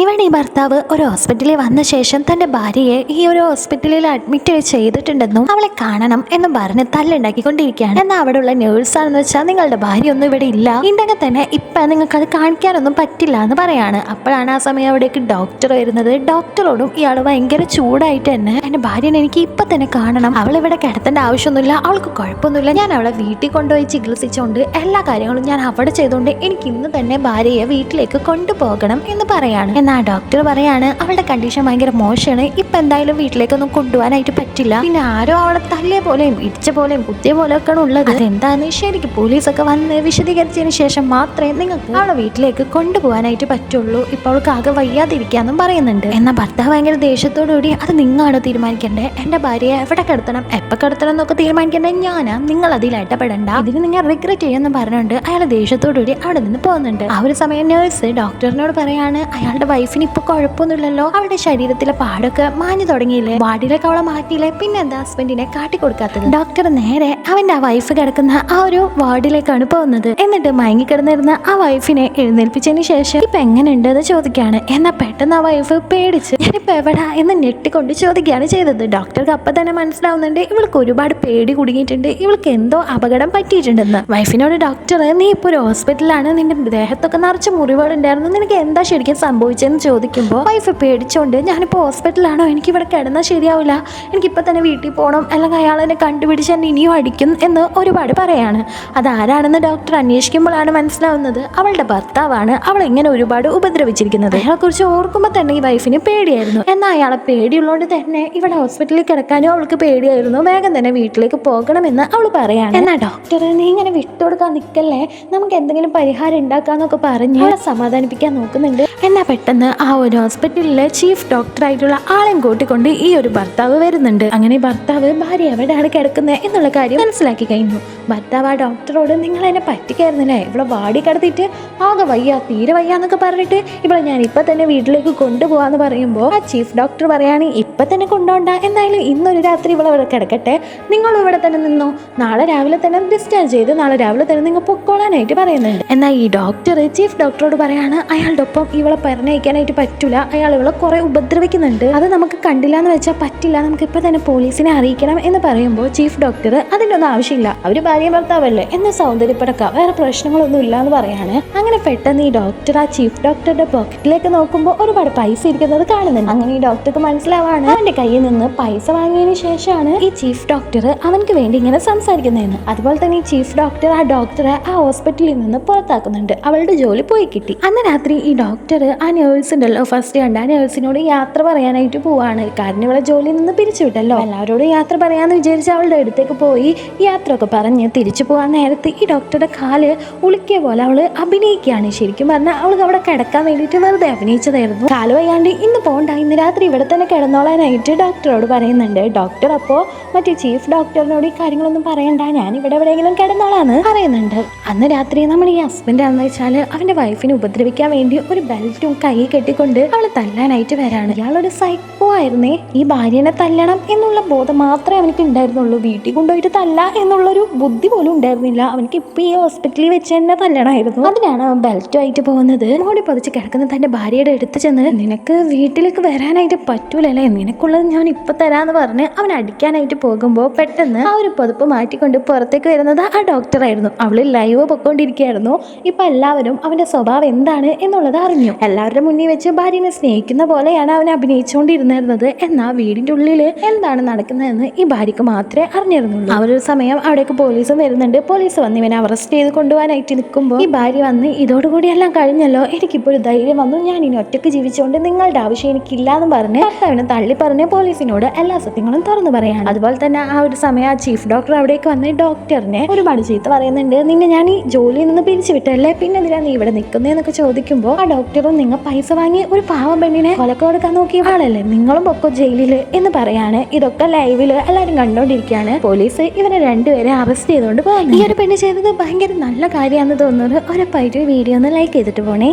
ഇവിടെ ഈ ഭർത്താവ് ഒരു ഹോസ്പിറ്റലിൽ വന്ന ശേഷം തന്റെ ഭാര്യയെ ഈ ഒരു ഹോസ്പിറ്റലിൽ അഡ്മിറ്റ് ചെയ്തിട്ടുണ്ടെന്നും അവളെ കാണണം എന്നും പറഞ്ഞ് തല്ലുണ്ടാക്കിക്കൊണ്ടിരിക്കുകയാണ്. എന്നാൽ അവിടെയുള്ള നേഴ്സ് ആണെന്ന് വെച്ചാൽ നിങ്ങളുടെ ഭാര്യ ഒന്നും ഇവിടെ ഇല്ല. ഉണ്ടെങ്കിൽ തന്നെ ഇപ്പൊ നിങ്ങൾക്ക് അത് കാണിക്കാനൊന്നും പറ്റില്ല എന്ന് പറയാണ്. അപ്പോഴാണ് ആ സമയം അവിടേക്ക് ഡോക്ടർ വരുന്നത്. ഡോക്ടറോടും ഇയാൾ ഭയങ്കര ചൂടായിട്ട് തന്നെ എന്റെ ഭാര്യനെ എനിക്ക് ഇപ്പൊ തന്നെ കാണണം. അവൾ ഇവിടെ കിടത്തേണ്ട ആവശ്യമൊന്നുമില്ല. അവൾക്ക് കുഴപ്പമൊന്നുമില്ല. ഞാൻ അവളെ വീട്ടിൽ കൊണ്ടുപോയി ചികിത്സിച്ചുകൊണ്ട് എല്ലാ കാര്യങ്ങളും ഞാൻ അവിടെ ചെയ്തുകൊണ്ട് എനിക്ക് ഇന്ന് തന്നെ ഭാര്യയെ വീട്ടിലേക്ക് കൊണ്ടുപോകണം എന്ന് പറയാണ്. എന്നാ ഡോക്ടർ പറയാണ് അവളുടെ കണ്ടീഷൻ ഭയങ്കര മോശമാണ്. ഇപ്പൊ എന്തായാലും വീട്ടിലേക്കൊന്നും കൊണ്ടുപോകാനായിട്ട് പറ്റില്ല. പിന്നെ ആരോ അവളെ തല്ലിയ പോലെയും ഇടിച്ച പോലെയും കുത്തിയ പോലെയൊക്കെയാണ് ഉള്ളത്. അതെന്താന്ന് ശരിക്കും പോലീസൊക്കെ വന്ന് വിശദീകരിച്ചതിന് ശേഷം മാത്രമേ നിങ്ങൾക്ക് അവളെ വീട്ടിലേക്ക് കൊണ്ടുപോകാനായിട്ട് പറ്റുള്ളൂ. ഇപ്പൊ അവൾക്ക് ആകെ വയ്യാതിരിക്കാന്നും പറയുന്നുണ്ട്. എന്നാ ഭർത്താവ് ഭയങ്കര ദേഷ്യത്തോടുകൂടി അത് നിങ്ങളാണ് തീരുമാനിക്കേണ്ടത് എന്റെ ഭാര്യയെ എവിടെ കിടത്തണം? എപ്പോൾ കിടത്തണം എന്നൊക്കെ തീരുമാനിക്കേണ്ടത് ഞാനാ നിങ്ങൾ അതിൽ ഇടപെടണ്ട. ഇതിന് നിങ്ങൾ റിഗ്രറ്റ് ചെയ്യുമെന്ന് പറഞ്ഞുകൊണ്ട് അയാൾ ദേഷ്യത്തോടുകൂടി അവിടെ നിന്ന് പോകുന്നുണ്ട്. ആ ഒരു സമയം നേഴ്സ് ഡോക്ടറിനോട് പറയാണ് അയാളുടെ വൈഫിന് ഇപ്പൊ കുഴപ്പമൊന്നുമില്ലല്ലോ. അവളുടെ ശരീരത്തിലെ പാടൊക്കെ മാഞ്ഞു തുടങ്ങിയില്ലേ? വാർഡിലേക്ക് അവളെ മാറ്റിയില്ലേ? പിന്നെ എന്താ ഹസ്ബൻഡിനെ കാട്ടിക്കൊടുക്കാത്തത്? ഡോക്ടർ നേരെ അവന്റെ ആ വൈഫ് കിടക്കുന്ന ആ ഒരു വാർഡിലേക്കാണ് പോകുന്നത്. എന്നിട്ട് മയങ്ങി കിടന്നിരുന്ന ആ വൈഫിനെ എഴുന്നേൽപ്പിച്ചതിന് ശേഷം ഇപ്പൊ എങ്ങനെയുണ്ട്? എന്ന് ചോദിക്കുകയാണ്. എന്നാ പെട്ടെന്ന് ആ വൈഫ് പേടിച്ച് ഞാനിപ്പോ എവിടാ? എന്ന് ഞെട്ടിക്കൊണ്ട് ചോദിക്കുകയാണ് ചെയ്തത്. ഡോക്ടർക്ക് അപ്പൊ തന്നെ മനസ്സിലാവുന്നുണ്ട് ഇവൾക്ക് ഒരുപാട് പേടി കുടുങ്ങിയിട്ടുണ്ട്. ഇവൾക്ക് എന്തോ അപകടം പറ്റിയിട്ടുണ്ടെന്ന്. വൈഫിനോട് ഡോക്ടർ നീ ഇപ്പൊ ഒരു ഹോസ്പിറ്റലാണ് നിന്റെ ദേഹത്തൊക്കെ നിറച്ച് മുറിവുകളുണ്ടായിരുന്നു. നിനക്ക് എന്താ ശരിക്കും സംഭവിച്ചതെന്ന് ചോദിക്കുമ്പോൾ വൈഫ് പേടിച്ചോണ്ട് ഞാനിപ്പോൾ ഹോസ്പിറ്റലാണോ എനിക്ക് ഇവിടെ കിടന്നാൽ ശരിയാവില്ല എനിക്കിപ്പോൾ തന്നെ വീട്ടിൽ പോകണം അല്ലെങ്കിൽ അയാൾ എന്നെ കണ്ടുപിടിച്ച് എന്നെ ഇനിയും അടിക്കും എന്ന് ഒരുപാട് പറയാണ്. അതാരാണെന്ന് ഡോക്ടർ അന്വേഷിക്കുമ്പോഴാണ് മനസ്സിലാവുന്നത്. അവളുടെ ഭർത്താവാണ് അവൾ ഇങ്ങനെ ഒരുപാട് ഉപദ്രവിച്ചിരിക്കുന്നത്. അയാളെക്കുറിച്ച് ഓർക്കുമ്പോൾ തന്നെ ഈ വൈഫിന് പേടിയായിരുന്നു. എന്നാൽ അയാളെ പേടിയുള്ളതുകൊണ്ട് തന്നെ ഇവിടെ ഹോസ്പിറ്റലിൽ കിടക്കാനും അവൾക്ക് പേടിയായിരുന്നു. വേഗം തന്നെ വീട്ടിലേക്ക് പോകണമെന്ന് അവൾ പറയാണ്. എന്നാ ഡോക്ടർ നീ ഇങ്ങനെ വിട്ടുകൊടുക്കാൻ നിൽക്കല്ലേ നമുക്ക് എന്തെങ്കിലും പരിഹാരം ഉണ്ടാക്കാന്നൊക്കെ പറഞ്ഞ് സമാധാനിപ്പിക്കാൻ നോക്കുന്നുണ്ട്. എന്നാ പെട്ടെന്ന് ആ ഒരു ഹോസ്പിറ്റലിലെ ചീഫ് ഡോക്ടറായിട്ടുള്ള ആളെയും കൂട്ടിക്കൊണ്ട് ഈ ഒരു ഭർത്താവ് വരുന്നുണ്ട്. അങ്ങനെ ഭർത്താവ് ഭാര്യ എവിടെയാണ് കിടക്കുന്നത് എന്നുള്ള കാര്യം മനസ്സിലാക്കി കഴിഞ്ഞു. ഭർത്താവ് ആ ഡോക്ടറോട് നിങ്ങൾ എന്നെ പറ്റിക്കായിരുന്നില്ലേ? ഇവിടെ വാടി കിടത്തിയിട്ട് ആകെ വയ്യ തീരെ വയ്യ എന്നൊക്കെ പറഞ്ഞിട്ട് ഇവിടെ ഞാൻ ഇപ്പൊ തന്നെ വീട്ടിലേക്ക് കൊണ്ടുപോകാന്ന് പറയുമ്പോൾ ആ ചീഫ് ഡോക്ടർ പറയാണ് ഇപ്പൊ തന്നെ കൊണ്ടുപോണ്ട എന്തായാലും ഇന്നൊരു രാത്രി ഇവിടെ ഇവിടെ കിടക്കട്ടെ. നിങ്ങൾ ഇവിടെ തന്നെ നിന്നോ. നാളെ രാവിലെ തന്നെ ഡിസ്ചാർജ് ചെയ്ത് നാളെ രാവിലെ തന്നെ നിങ്ങൾ പൊക്കോളാനായിട്ട് പറയുന്നുണ്ട്. എന്നാൽ ഈ ഡോക്ടർ ചീഫ് ഡോക്ടറോട് പറയാണ് അയാളുടെ ഒപ്പം ഇവളെ പറഞ്ഞയക്കാനായിട്ട് പറ്റില്ല അയാൾ ഇവളെ കുറെ ഉപദ്രവിക്കുന്നുണ്ട്. അത് നമുക്ക് കണ്ടില്ല എന്ന് വെച്ചാൽ പറ്റില്ല. നമുക്ക് ഇപ്പം തന്നെ പോലീസിനെ അറിയിക്കണം എന്ന് പറയുമ്പോൾ ചീഫ് ഡോക്ടർ അതിന്റെ ഒന്നും ആവശ്യമില്ല. അവർ ഭാര്യ ഭർത്താവല്ലേ? എന്ന് സൗന്ദര്യപ്പെടക്കാം. വേറെ പ്രശ്നങ്ങളൊന്നും ഇല്ല എന്ന് പറയാണ്. അങ്ങനെ പെട്ടെന്ന് ഈ ഡോക്ടർ ആ ചീഫ് ഡോക്ടറുടെ പോക്കറ്റിലേക്ക് നോക്കുമ്പോൾ ഒരുപാട് പൈസ ഇരിക്കുന്നത് കാണുന്നുണ്ട്. അങ്ങനെ ഈ ഡോക്ടർക്ക് മനസ്സിലാവാണ് അവന്റെ കയ്യിൽ നിന്ന് പൈസ വാങ്ങിയതിന് ശേഷമാണ് ഈ ചീഫ് ഡോക്ടർ അവനക്ക് വേണ്ടി ഇങ്ങനെ സംസാരിക്കുന്നതെന്ന്. അതുപോലെ തന്നെ ഈ ചീഫ് ഡോക്ടർ ആ ഡോക്ടറെ ആ ഹോസ്പിറ്റലിൽ നിന്ന് പുറത്താക്കുന്നുണ്ട്. അവളുടെ ജോലി പോയി കിട്ടി. അന്ന് രാത്രി ഈ ഡോക്ടർ ആ നേഴ്സ് ഉണ്ടല്ലോ ഫസ്റ്റ് കണ്ട ആ നേഴ്സിനോട് യാത്ര പറയാനായിട്ട് പോവാണ്. കാരണം ഇവളെ ജോലിയിൽ നിന്ന് പിരിച്ചുവിട്ടല്ലോ. എല്ലാവരോടും യാത്ര പറയാന്ന് വിചാരിച്ച് അവളുടെ അടുത്തേക്ക് പോയി യാത്ര ഒക്കെ പറഞ്ഞ് തിരിച്ചു പോകാൻ നേരത്തെ ഈ ഡോക്ടറുടെ കാൽ ഉളുക്കിയ പോലെ അവൾ അഭിനയിക്കുകയാണ്. ശരിക്കും പറഞ്ഞാൽ അവൾക്ക് അവിടെ കിടക്കാൻ വേണ്ടിയിട്ട് വെറുതെ അഭിനയിച്ചതായിരുന്നു. കാൽ വയ്യാണ്ട് ഇന്ന് പോകണ്ട ഇന്ന് രാത്രി ഇവിടെ തന്നെ കിടന്നോളാനായിട്ട് ഡോക്ടറോട് പറയുന്നുണ്ട്. ഡോക്ടർ അപ്പോ മറ്റേ ചീഫ് ഡോക്ടറിനോട് ഈ കാര്യങ്ങളൊന്നും പറയണ്ട. ഞാൻ ഇവിടെ എവിടെയെങ്കിലും കിടന്നോളാന്ന് പറയുന്നുണ്ട്. അന്ന് രാത്രി നമ്മൾ ഈ ഹസ്ബൻഡ് ആണെന്ന് വെച്ചാൽ അവന്റെ വൈഫിനെ ഉപദ്രവിക്കാൻ വേണ്ടി ഒരു ബെൽറ്റും കൈ കെട്ടിക്കൊണ്ട് അവളെ തല്ലാനായിട്ട് വരാണ്. ഇയാളൊരു സൈക്കോ ആയിരുന്നേ. ഈ ഭാര്യനെ തല്ലണം എന്നുള്ള ബോധം മാത്രമേ അവനക്ക് ഉണ്ടായിരുന്നുള്ളൂ. വീട്ടിൽ കൊണ്ടുപോയിട്ട് തല്ല എന്നുള്ളൊരു ബുദ്ധി പോലും ഉണ്ടായിരുന്നില്ല. അവനക്ക് ഇപ്പൊ ഈ ഹോസ്പിറ്റലിൽ വെച്ച് തന്നെ തല്ലണമായിരുന്നു അതിനാണ് അവൻ ബെൽറ്റും ആയിട്ട് പോകുന്നത്. മോടി പതിച്ച് കിടക്കുന്ന തന്റെ ഭാര്യയുടെ അടുത്ത് ചെന്ന് നിനക്ക് വീട്ടിലേക്ക് വരാനായിട്ട് പറ്റൂലല്ലേ? നിനക്കുള്ളത് ഞാൻ ഇപ്പൊ തരാന്ന് പറഞ്ഞ് അവൻ അടിക്കാനായിട്ട് പോകുമ്പോൾ പെട്ടെന്ന് ആ ഒരു പുതപ്പ് മാറ്റിക്കൊണ്ട് പുറത്തേക്ക് വരുന്നത് ആ ഡോക്ടറായിരുന്നു. അവൾ ലൈവ് പൊക്കോണ്ടിരിക്കുകയായിരുന്നു. ഇപ്പൊ എല്ലാവരും അവന്റെ സ്വഭാവം എന്താണ് എന്നുള്ളത് അറിഞ്ഞു. എല്ലാവരുടെ മുന്നിൽ വെച്ച് ഭാര്യനെ സ്നേഹിക്കുന്ന പോലെയാണ് അവൻ അഭിനയിച്ചുകൊണ്ടിരുന്നിരുന്നത് എന്നാൽ വീടിന്റെ ഉള്ളിൽ എന്താണ് നടക്കുന്നതെന്ന് ഈ ഭാര്യക്ക് മാത്രമേ അറിഞ്ഞിരുന്നുള്ളൂ. ഒരു സമയം അവിടേക്ക് പോലീസും വരുന്നുണ്ട്. പോലീസ് വന്ന് ഇവനെ അറസ്റ്റ് ചെയ്ത് കൊണ്ടുപോകാനായിട്ട് നിൽക്കുമ്പോൾ ഈ ഭാര്യ വന്ന് ഇതോടുകൂടി എല്ലാം കഴിഞ്ഞല്ലോ. എനിക്കിപ്പോൾ ഒരു ധൈര്യം വന്നു. ഞാൻ ഇനി ഒറ്റയ്ക്ക് ജീവിച്ചുകൊണ്ട് നിങ്ങളുടെ ആവശ്യം എനിക്കില്ല എന്ന് പറഞ്ഞ് ഭർത്താവിനെ തള്ളി പറഞ്ഞ് പോലീസിനോട് എല്ലാ സത്യങ്ങളും തുറന്നു പറയാണ്. അതുപോലെ തന്നെ ആ ഒരു സമയം ആ ചീഫ് ഡോക്ടർ അവിടേക്ക് വന്ന് ഡോക്ടറിനെ ഒരുപാട് ചീത്ത പറയുന്നുണ്ട്. നിന്നെ ഞാൻ ഈ ജോലിയിൽ നിന്ന് പിരിച്ചു വിട്ടല്ലേ പിന്നെ എന്തിനാ നീ ഇവിടെ നിൽക്കുന്നതെന്നൊക്കെ ചോദിക്കുമ്പോൾ ആ ഡോക്ടറും നിങ്ങൾ പൈസ വാങ്ങി ഒരു പാവം പെണ്ണിനെ കൊലക്ക കൊടുക്കാൻ നോക്കിയ ആളല്ലേ? നിങ്ങളും ഒക്കെ ജയിലിൽ? എന്ന് പറയാണ്. ഇതൊക്കെ ലൈവിൽ എല്ലാവരും കണ്ടോണ്ടിരിക്കാണ് പോലീസ് ഇവരെ രണ്ടുപേരെ അറസ്റ്റ് ചെയ്തുകൊണ്ട് പോകുന്നു ഈ ഒരു പെണ്ണ് ചെയ്തത് ഭയങ്കര നല്ല കാര്യമാണെന്ന് തോന്നുന്നത് ഉറപ്പായിട്ട് വീഡിയോ ഒന്ന് ലൈക്ക് ചെയ്തിട്ട് പോണേ.